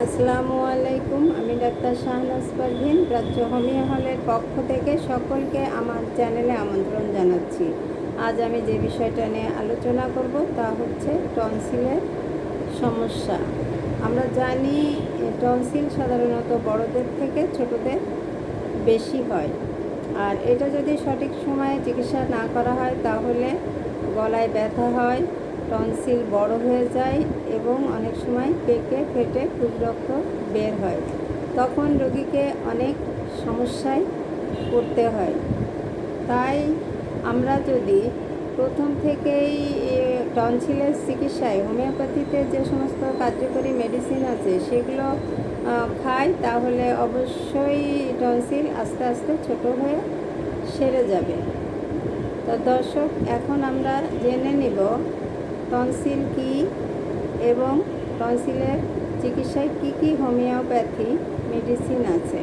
আসসালামু আলাইকুম, আমি ডাক্তার শাহনাজ পারভিন, রাজ্য হোমিও হলের পক্ষ থেকে সকলকে আমার চ্যানেলে আমন্ত্রণ জানাচ্ছি। আজ আমি যে বিষয়টা নিয়ে আলোচনা করব তা হচ্ছে টনসিলের সমস্যা। আমরা জানি টনসিল সাধারণত বড়দের থেকে ছোটদের বেশি হয়। আর এটা যদি সঠিক সময়ে চিকিৎসা না করা হয়, তাহলে গলায় ব্যথা হয়, টনসিল বড় হয়ে যায় এবং অনেক সময় পেকে ফেটে রক্ত বের হয়। তখন রোগীকে অনেক সমস্যায় পড়তে হয়। তাই আমরা যদি প্রথম থেকেই টনসিলের চিকিৎসায়, হোমিওপ্যাথিতে যে সমস্ত কার্যকরী মেডিসিন আছে, সেগুলো খাই তাহলে অবশ্যই টনসিল আস্তে আস্তে ছোট হয়ে সেরে যাবে। তো দর্শক, এখন আমরা জেনে নিব টনসিল কি এবং টনসিলের চিকিৎসায় কি কি হোমিওপ্যাথি মেডিসিন আছে।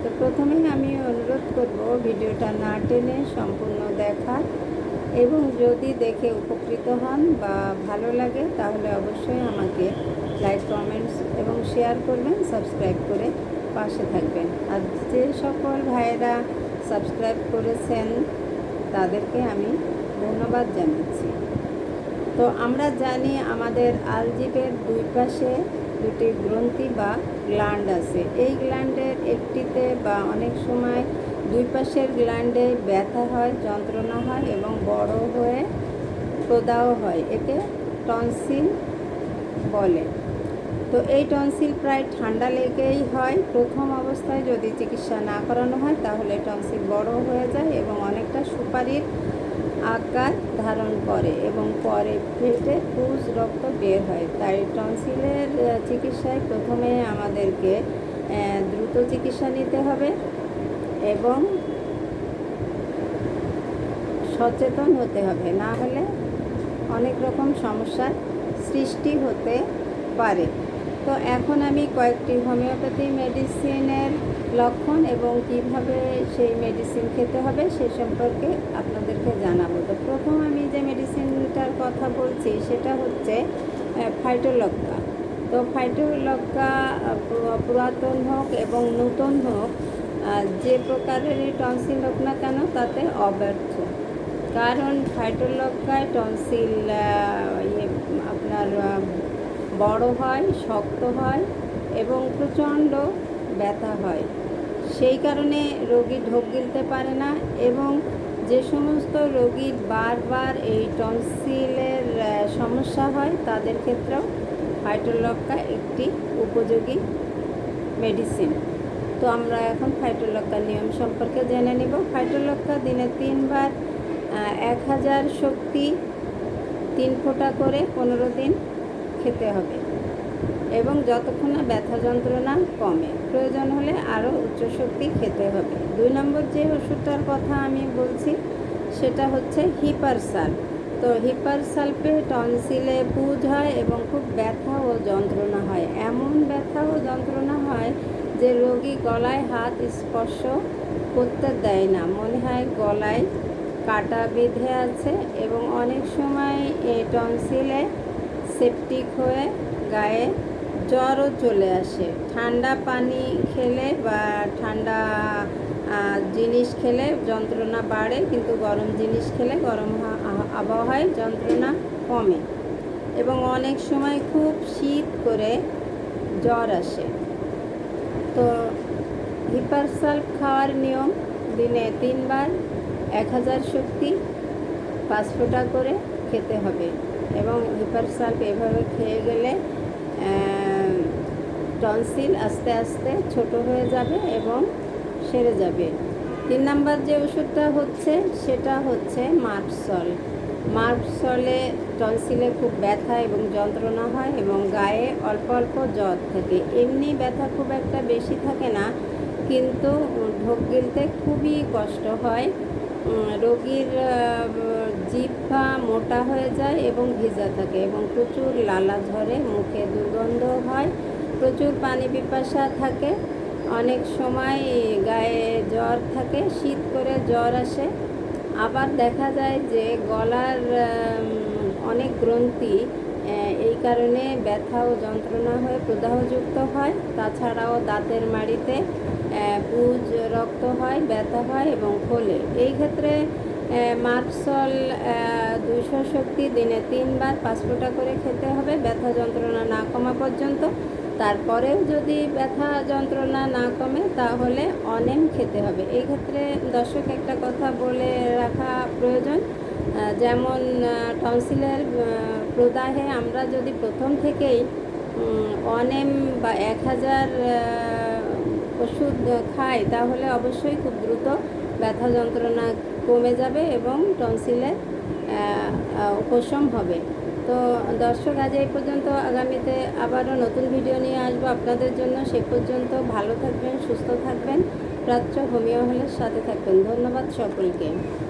তো প্রথমেই আমি অনুরোধ করব, ভিডিওটা না টেনে সম্পূর্ণ দেখার। এবং যদি দেখে উপকৃত হন বা ভালো লাগে, তাহলে অবশ্যই আমাকে লাইক কমেন্টস এবং শেয়ার করবেন সাবস্ক্রাইব করে পাশে থাকবেন। আর যে সকল ভাইয়েরা সাবস্ক্রাইব করেছেন, তাদেরকে আমি ধন্যবাদ জানাচ্ছি। তো আমরা জানি আমাদের আলজিবের দুই পাশে দুটি গ্রন্থি বা গ্ল্যান্ড আছে। এই গ্ল্যান্ডের একটিতে বা অনেক সময় দুই পাশের গ্ল্যান্ডে ব্যথা হয়, যন্ত্রণা হয় এবং বড় হয়ে প্রদাহ হয়, একে টনসিল বলে। তো এই টনসিল প্রায় ঠান্ডা লেগেই হয়। প্রথম অবস্থায় যদি চিকিৎসা না করানো হয়, তাহলে টনসিল বড় হয়ে যায় এবং অনেকটা সুপারির আকার ধারণ করে এবং পরে ফেটে পুজ রক্ত বের হয়। তাই টনসিলের চিকিৎসায় প্রথমে আমাদেরকে দ্রুত চিকিৎসা নিতে হবে। এবং সচেতন হতে হবে। না হলে অনেক রকম সমস্যার সৃষ্টি হতে পারে। তো এখন আমি কয়েকটি হোমিওপ্যাথি মেডিসিনের লক্ষণ এবং কীভাবে সেই মেডিসিন খেতে হবে সে সম্পর্কে আপনাদেরকে জানাব। তো প্রথম আমি যে মেডিসিনটার কথা বলছি সেটা হচ্ছে ফাইটোলক্কা। তো ফাইটোলক্কা পুরাতন হোক এবং নতুন হোক যে প্রকারেরই টনসিল হোক না কেন, তাতে অব্যর্থ। কারণ ফাইটোলক্কায় টনসিল ইয়ে আপনার বড় হয়, শক্ত হয় এবং প্রচণ্ড ব্যথা হয়। সেই কারণে রোগী ঢোক গিলতে পারে না এবং যে সমস্ত রোগীর বারবার এই টনসিলের সমস্যা হয়, তাদের ক্ষেত্রেও ফাইটোলক্কা একটি উপযোগী মেডিসিন। তো আমরা এখন ফাইটোলক্কার নিয়ম সম্পর্কে জেনে নিব। ফাইটোলক্কা দিনে তিনবার এক হাজার শক্তি তিন ফোঁটা করে পনেরো দিন খেতে হবে এবং যতক্ষণ না ব্যথা যন্ত্রণা কমে। প্রয়োজন হলে আরও উচ্চ শক্তি খেতে হবে। দুই নম্বর যে ওষুধটার কথা আমি বলছি, সেটা হচ্ছে হিপার হিপারসাল। তো হিপার হিপারসালপে টনসিলে পুজ হয় এবং খুব ব্যথা ও যন্ত্রণা হয় এমন ব্যথা ও যন্ত্রণা হয় যে রোগী গলায় হাত স্পর্শ করতে দেয় না, মনে হয় গলায় কাটা বেঁধে আছে এবং অনেক সময় এই টনসিলে সেপটিক হয়ে গায়ে জ্বরও চলে আসে। ঠান্ডা পানি খেলে বা ঠান্ডা জিনিস খেলে যন্ত্রণা বাড়ে, কিন্তু গরম জিনিস খেলে গরম আবহাওয়ায় যন্ত্রণা কমে এবং অনেক সময় খুব শীত করে জ্বর আসে। তো হিপারসাল্প খাওয়ার নিয়ম দিনে তিনবার এক হাজার শক্তি পাঁচ ফোঁটা করে খেতে হবে এবং হিপারসাল্প এভাবে খেয়ে গেলে টনসিল আস্তে আস্তে ছোট হয়ে যাবে এবং সেরে যাবে। তিন নাম্বার যে ওষুধটা হচ্ছে, সেটা হচ্ছে মার্কসল মার্কসলে টনসিলে খুব ব্যথা এবং যন্ত্রণা হয় এবং গায়ে অল্প অল্প জ্বর থাকে। এমনি ব্যথা খুব একটা বেশি থাকে না, কিন্তু ঢোক গিলতে খুবই কষ্ট হয়। রোগীর জিহ্বা মোটা হয়ে যায় এবং ভিজা থাকে এবং প্রচুর লালা ঝরে, মুখে দুর্গন্ধ হয়, প্রচুর পানি পিপাসা থাকে। অনেক সময় গায়ে জ্বর থাকে, শীত করে জ্বর আসে। আবার দেখা যায় যে গলার অনেক গ্রন্থি এই কারণে ব্যথা ও যন্ত্রণা হয়ে প্রদাহযুক্ত হয়। তাছাড়াও দাঁতের মাড়িতে পুজ, রক্ত হয়, ব্যথা হয় এবং ফোলে এই ক্ষেত্রে মার্কসল দুইশো শক্তি দিনে তিনবার পাঁচ ফোঁটা করে খেতে হবে। ব্যথা যন্ত্রণা না কমা পর্যন্ত। তারপরেও যদি ব্যথা যন্ত্রণা না কমে তাহলে অনেম খেতে হবে। এই ক্ষেত্রে দর্শক একটা কথা বলে রাখা প্রয়োজন যেমন টনসিলের প্রদাহে আমরা যদি প্রথম থেকেই অনেম বা এক হাজার ওষুধ খাই তাহলে অবশ্যই খুব দ্রুত ব্যথা যন্ত্রণা কমে যাবে এবং আহ, উপশম হবে। তো দর্শক, আজ এই পর্যন্ত আগামীতে আবারও নতুন ভিডিও নিয়ে আসব আপনাদের জন্য। সে পর্যন্ত ভালো থাকবেন, সুস্থ থাকবেন। প্রাচ্য হোমিও হলের সাথে থাকবেন। ধন্যবাদ সকলকে।